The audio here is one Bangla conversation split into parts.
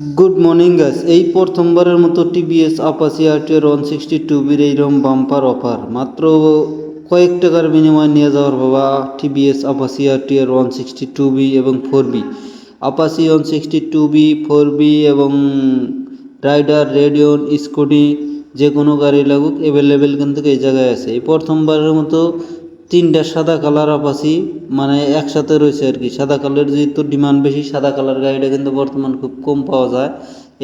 গুড মর্নিং গাইস এই প্রথমবারের মতো TVS Apache RTR one sixty two বির এইরকম বাম্পার অফার মাত্র কয়েক টাকার বিনিময়ে নিয়ে যাওয়ার বাবা TVS Apache RTR one sixty two V এবং four V. Apache one sixty two V four V এবং রাইডার রেডিয়ন স্কুটি যে কোনো গাড়ি লাগুক অ্যাভেলেবেল কিন্তু এই জায়গায় আছে। এই প্রথমবারের মতো তিনটা সাদা কালার আপাসি মানে একসাথে রয়েছে আর কি। সাদা কালার যেহেতু ডিমান্ড বেশি, সাদা কালার গাড়িটা কিন্তু বর্তমান খুব কম পাওয়া যায়।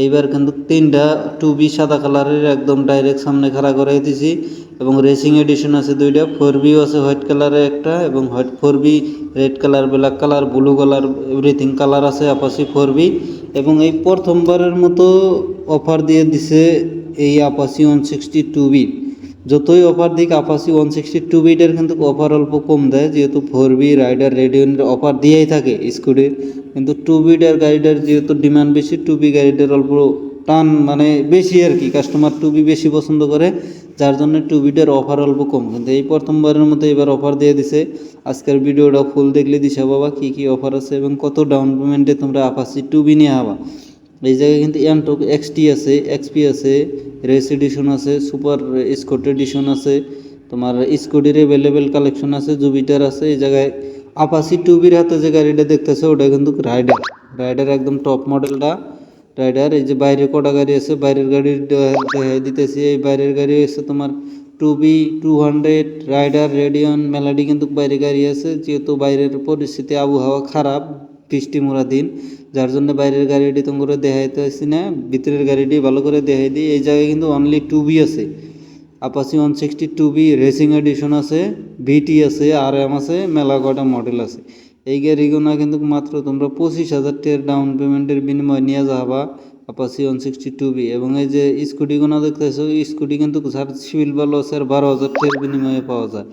এইবার কিন্তু তিনটা টু বি সাদা কালারের একদম ডাইরেক্ট সামনে খাড়া করে দিছি। এবং রেসিং এডিশন আছে দুইটা ফোর বিও আছে হোয়াইট কালারের একটা, এবং white four B red colour black colour blue colour everything colour আছে আপাসি ফোর বি এবং এই প্রথমবারের মতো অফার দিয়ে দিছে এই Apache one sixty two V যতই অফার দিক আপাসি ওয়ান সিক্সটি টু বিটার কিন্তু অফার অল্প কম দেয়, যেহেতু ফোর বি রাইডার রেডিওনের অফার দিয়েই থাকে স্কুটির কিন্তু টু বিটার গাড়িটার যেহেতু ডিমান্ড বেশি টু বি গাড়িটার অল্প টান মানে বেশি আর কি কাস্টমার টু বি বেশি পছন্দ করে, যার জন্য টু বিটার অফার অল্প কম। কিন্তু এই প্রথমবারের মতো এবার অফার দিয়ে দিছে। আজকের ভিডিওটা ফুল দেখলে দিশা বাবা, কী কী অফার আছে এবং কত ডাউন পেমেন্টে তোমরা আপাসি টু বি নিয়ে হবা এই জায়গায় কিন্তু অ্যান্টক এক্সটি আছে এক্সপি আছে রেস এডিশন আছে সুপার স্কট এডিশন আছে, তোমার স্কুটির অ্যাভেলেবেল কালেকশন আছে জুপিটার আছে, এই জায়গায় আপাসি টুবির হাতে যে গাড়িটা দেখতেছে, ওটা কিন্তু রাইডার রাইডার একদম টপ মডেলটা রাইডার এই যে বাইরের কটা গাড়ি আছে, বাইরের গাড়ির দেখাই দিতেছি, এই বাইরের গাড়ি হচ্ছে তোমার two V two hundred Raider Radeon Melody কিন্তু বাইরে গাড়ি আছে, যেহেতু বাইরের পরিস্থিতি, আবহাওয়া খারাপ বৃষ্টি মোড়া দিন, যার জন্য বাইরের গাড়িটি তো করে দেখাইতে আসছি না, ভিতরের গাড়িটি ভালো করে দেখাই দিই। এই জায়গায় কিন্তু অনলি টু বি আছে। Apache one sixty two V racing edition আছে ভিটি আছে আর এম আছে, মেলা কটা মডেল আছে। এই গাড়িগুলো কিন্তু মাত্র তোমরা পঁচিশ হাজার টাকার ডাউন পেমেন্টের বিনিময়ে নিয়ে যাবা Apache one sixty two V এবং এই যে স্কুটিগুলো দেখতেছো, স্কুটি কিন্তু যার সিভিল ভালো আছে আর বারো হাজার টাকার বিনিময়ে পাওয়া যায়।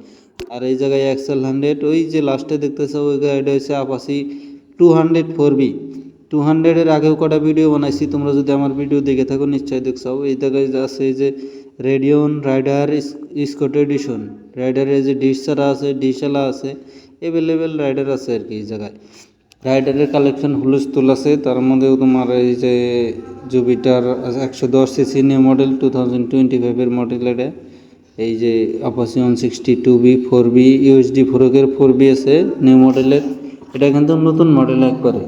আর এই জায়গায় এক্সেল হান্ড্রেড ওই যে লাস্টে দেখতেছো, ওই গাড়িটা হচ্ছে Apache two hundred four V two হান্ড্রেডের আগেও কটা ভিডিও বানাইছি, তোমরা যদি আমার ভিডিও দেখে থাকো, নিশ্চয়ই দেখছ। এই জায়গায় আছে এই যে রেডিয়ন রাইডার স্কট এডিশন রাইডারের যে ডিশ ছাড়া আছে ডিশালা আছে অ্যাভেলেবেল রাইডার আছে আর কি এই জায়গায়। রাইডারের কালেকশন হুলস্থুল আছে, তার মধ্যেও তোমার এই যে জুপিটার একশো দশ CC new model two thousand twenty ফাইভের মডেল এটা। এই যে one sixty two V four V USD ফোরকের four V আছে নিউ মডেলের এটা কিন্তু নতুন মডেল একবারে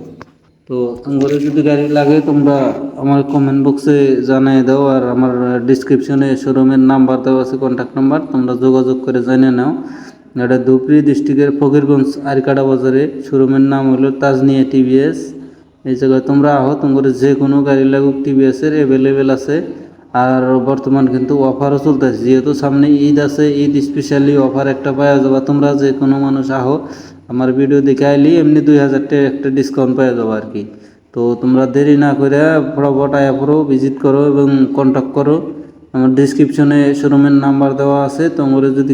তো তোমাদের যদি গাড়ি লাগে, তোমরা আমার কমেন্ট বক্সে জানিয়ে দাও আর আমার ডিসক্রিপশনে শোরুমের নাম্বার দেওয়া আছে কন্ট্যাক্ট নাম্বার তোমরা যোগাযোগ করে জানিয়ে নাও। এটা ধুপড়ি ডিস্ট্রিক্টের ফকিরগঞ্জ আরিকাটা বাজারে। শোরুমের নাম হলো তাজনিয়া টিভিএস এই জায়গায় তোমরা আহো, তোমাদের যে কোনো গাড়ি লাগুক টিভিএসের অ্যাভেলেবেল আছে। আর বর্তমান কিন্তু অফারও চলতেছে। যেহেতু সামনে ঈদ আছে, ঈদ স্পেশালি অফার একটা পাওয়া যাবে। তোমরা যে কোনো মানুষ আহো আমার ভিডিও দেখে আইলি, এমনি দুই হাজার টাকা একটা ডিসকাউন্ট পাওয়া যাব আর কি। তো তোমরা দেরি না করে ফটাফট আয়া পড়ো ভিজিট করো এবং কন্ট্যাক্ট করো। আমার ডিসক্রিপশনে শোরুমের নাম্বার দেওয়া আছে তোমরা যদি